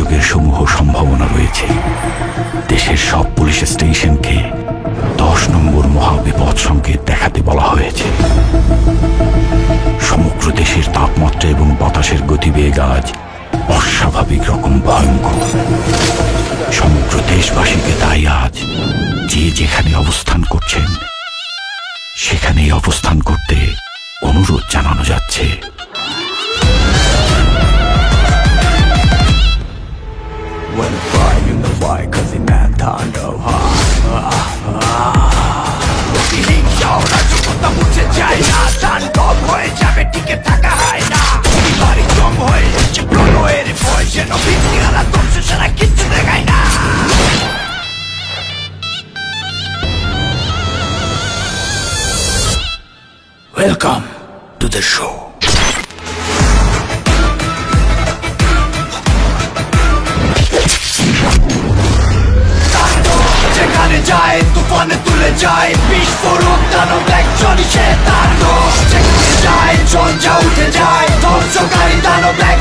দুর্যোগের সমূহ সম্ভাবনা রয়েছে। দেশের সব পুলিশ স্টেশনকে দশ নম্বর মহাবিপদ সংকেত দেখাতে বলা হয়েছে। সমগ্র দেশের তাপমাত্রা এবং বাতাসের গতিবেগ আজ অস্বাভাবিক রকম ভয়ঙ্কর। সমগ্র দেশবাসীকে তাই আজ যে যেখানে অবস্থান করছেন, সেখানেই অবস্থান করতে অনুরোধ জানানো যাচ্ছে। Welcome to the show. যেখানে যায়, তুফানে তুলে যায়, বিস্ফোরক দানব একজনই সে তাণ্ড যেখানে যায় উঠে যায়, ধ্বংসকারী দানব তাণ্ড